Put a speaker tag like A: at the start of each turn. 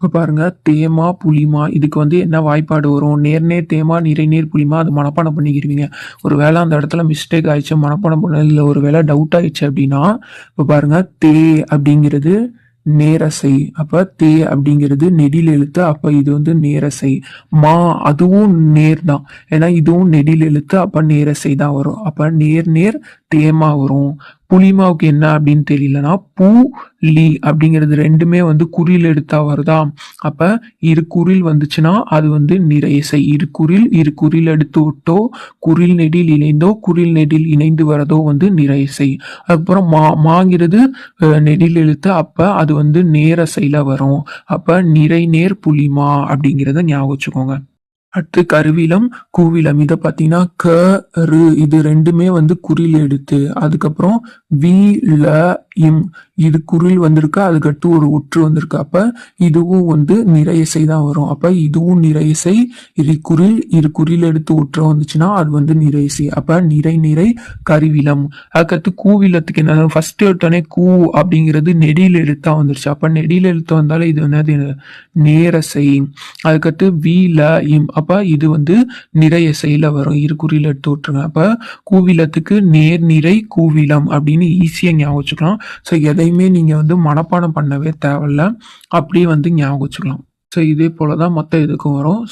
A: இப்போ பாருங்க தேமா புளிமா இதுக்கு வந்து என்ன வாய்ப்பாடு வரும்? நேர்நேர் தேமா நிறைநேர் புளிமா அது மனப்பாடம் பண்ணிக்கிடுவீங்க ஒரு வேளை அந்த இடத்துல மிஸ்டேக் ஆயிடுச்சு மனப்பாடம் பண்ண இல்லை ஒரு வேளை டவுட் ஆயிடுச்சு அப்படின்னா இப்போ பாருங்க தே அப்படிங்கிறது நேரசை. அப்ப தே அப்படிங்கிறது நெடில் எழுத்து அப்ப இது வந்து நேரசை. மா அதுவும் நேர் தான். ஏன்னா இதுவும் நெடில் எழுத்து அப்ப நேரசை தான் வரும். அப்ப நேர் நேர் தேமா வரும். புளிமாவுக்கு என்ன அப்படின்னு தெரியலனா பூ லி அப்படிங்கிறது ரெண்டுமே வந்து குறில் எடுத்தா வருதா? அப்ப இரு குறில் வந்துச்சுன்னா அது வந்து நிறையசை இரு குறில் இரு குறில் எடுத்து விட்டோ குறில் நெடில் இணைந்தோ குறில் நெடில் இணைந்து வரதோ வந்து நிறையசை அதுக்கப்புறம் மா மாங்கிறது நெடில் எழுத்து அப்ப அது வந்து நேரசையில வரும். அப்ப நிறை நேர் புலிமா அப்படிங்கிறத ஞாபகம் வச்சுக்கோங்க. அடுத்து கருவிலம் கூவிலம். இதை பார்த்தீங்கன்னா க ரு இது ரெண்டுமே வந்து குறில் எடுத்து அதுக்கப்புறம் வி ல இம். இது குறில் வந்திருக்கு? அதுக்கடுத்து ஒரு உற்று வந்திருக்கு. அப்ப இதுவும் வந்து நிறையசை தான் வரும். அப்ப இதுவும் நிறையசை இரு குறில் இரு குறில் எடுத்து உற்று வந்துச்சுன்னா அது வந்து நிறையசை அப்ப நிறை நிறை கருவிலம். அதுக்கடுத்து கூவிலத்துக்கு என்ன ஃபர்ஸ்ட் எடுத்தோடனே கூ அப்படிங்கிறது நெடியில் எழுத்தா வந்துருச்சு. அப்ப நெடியில் எழுத்து வந்தாலே இது என்னது நேரசை அதுக்கடுத்து வி ல இம். அப்போ இது வந்து நிறையசையில வரும். இருகுறியில் எடுத்து விட்டுருங்க. அப்போ கூவிலத்துக்கு நேர் நிறை கூவிலம் அப்படின்னு ஈஸியாக ஞாபகம் வச்சுக்கலாம். ஸோ எதையுமே நீங்க வந்து மனப்பாடம் பண்ணவே தேவையில்ல. அப்படியே வந்து ஞாபகம் வச்சுக்கலாம். ஸோ இதே போல தான் மற்ற இதுக்கும் வரும்.